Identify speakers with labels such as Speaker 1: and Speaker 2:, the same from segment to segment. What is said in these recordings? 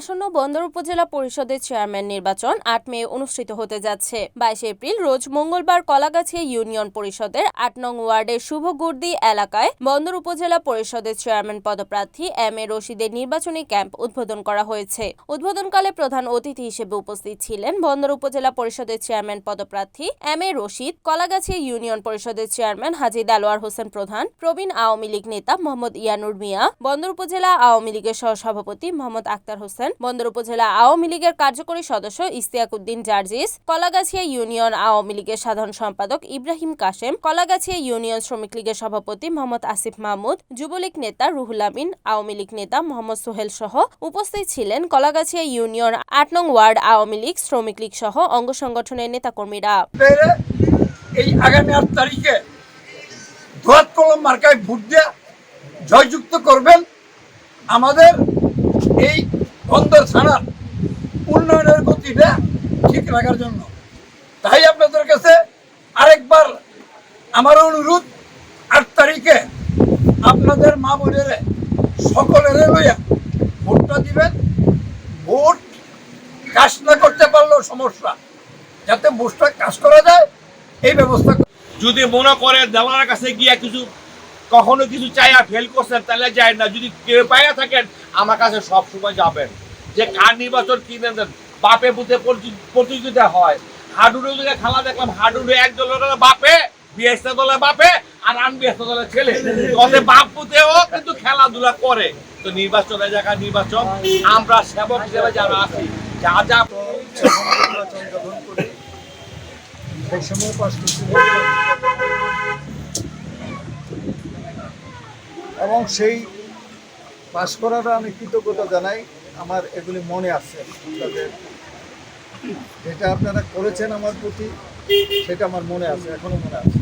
Speaker 1: আসন্ন বন্দর উপজেলা পরিষদের চেয়ারম্যান নির্বাচন আট মে অনুষ্ঠিত হতে যাচ্ছে। বাইশ এপ্রিল রোজ মঙ্গলবার কলাগাছিয়া ইউনিয়ন পরিষদের আট নং ওয়ার্ডের শুভগুর্দি এলাকায় বন্দর উপজেলা পরিষদের চেয়ারম্যান পদপ্রার্থী এম এ রশিদের নির্বাচনী ক্যাম্প উদ্বোধন করা হয়েছে। উদ্বোধনকালে প্রধান অতিথি হিসেবে উপস্থিত ছিলেন বন্দর উপজেলা পরিষদের চেয়ারম্যান পদপ্রার্থী M A Rashid Kalagachhiya union পরিষদের চেয়ারম্যান হাজি দেলোয়ার হোসেন প্রধান, প্রবীণ আওয়ামী লীগ নেতা মোহাম্মদ ইয়ানুর মিয়া, বন্দর উপজেলা আওয়ামী লীগের সহসভাপতি মোহাম্মদ আক্তার হোসেন বন্দর উপজেলা আওয়ামী লীগের কার্যকরী সদস্য ইস্তিয়াক উদ্দিন জার্জিস, কলাগাছিয়া ইউনিয়ন আওয়ামী লীগের সাধারণ সম্পাদক ইব্রাহিম কাশেম, কলাগাছিয়া ইউনিয়ন শ্রমিক লীগের সভাপতি মোহাম্মদ আসিফ মাহমুদ, যুবলীগ নেতা রুহুল আমিন, আওয়ামী লীগ নেতা মোহাম্মদ সোহেল সহ উপস্থিত ছিলেন কলাগাছিয়া ইউনিয়ন আট নং ওয়ার্ড আওয়ামী লীগ শ্রমিক লীগ সহ অঙ্গ সংগঠনের নেতাকর্মীরা।
Speaker 2: এই আগামী আট তারিখে ধোয়াত কলম মার্কায় ভোট দিয়ে জয়যুক্ত করবেন আমাদের এই বন্দর থানার উন্নয়নের গতিটা ঠিক রাখার জন্য। তাই আপনাদের কাছে আরেকবার আমার অনুরোধ, আট তারিখে আপনাদের মা বোনের সকলের লইয়া ভোটটা দিবেন। ভোট কাজ না করতে পারলেও সমস্যা। যাতে বুস্টার কাজ করা যায়, এই ব্যবস্থা
Speaker 3: যদি মনে করে দেওয়ার কাছে গিয়া কিছু কখনো কিছু চাইয়া ফেল করছেন, তাহলে যায় না। যদি কেউ পাইয়া থাকেন আমার কাছে সব সময় যাবেন। যে কার নির্বাচন কিনে দেন বাপে প্রতি- প্রতিযোগিতা হয়। হাডুডু দিকে খেলা দেখলাম, হাডুডু এক দলের বাপে বিএসটা দলের বাপে, আর আনবিএসটা দলের ছেলে। তবে বাপ পুতেও কিন্তু খেলাধুলা করে। তো নির্বাচনের জায়গা নির্বাচন। আমরা সেবক হিসেবে যারা আছি, যা যা
Speaker 4: এবং সেই পাশ করাটা আমি কৃতজ্ঞতা জানাই। আমার এগুলি মনে আছে যেটা আপনারা করেছেন আমার প্রতি, সেটা আমার মনে আছে, এখনও মনে আছে।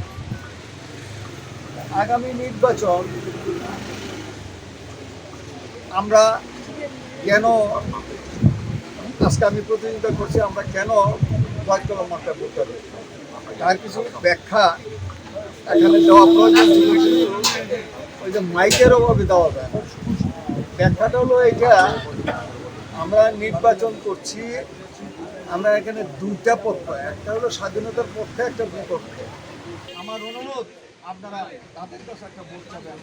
Speaker 4: আগামী নির্বাচন আমরা কেন, আজকে আমি প্রতিযোগিতা করছি, আমরা কেন কলম মার্কা করতে হবে তার কিছু ব্যাখ্যা এখানে দেওয়া প্রয়োজন ওই যে মাইকের অভাবে দেওয়া যায় না। ব্যাখ্যাটা হলো এটা আমরা নির্বাচন করছি আমরা এখানে দুইটা পক্ষ একটা হলো স্বাধীনতার পক্ষে একটা বিপক্ষে। আমার অনুরোধ আপনারা তাদের কাছে একটা ভোট চাবেন।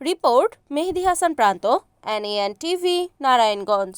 Speaker 1: রিপোর্ট মেহেদি হাসান প্রান্ত এনএন টিভি নারায়ণগঞ্জ।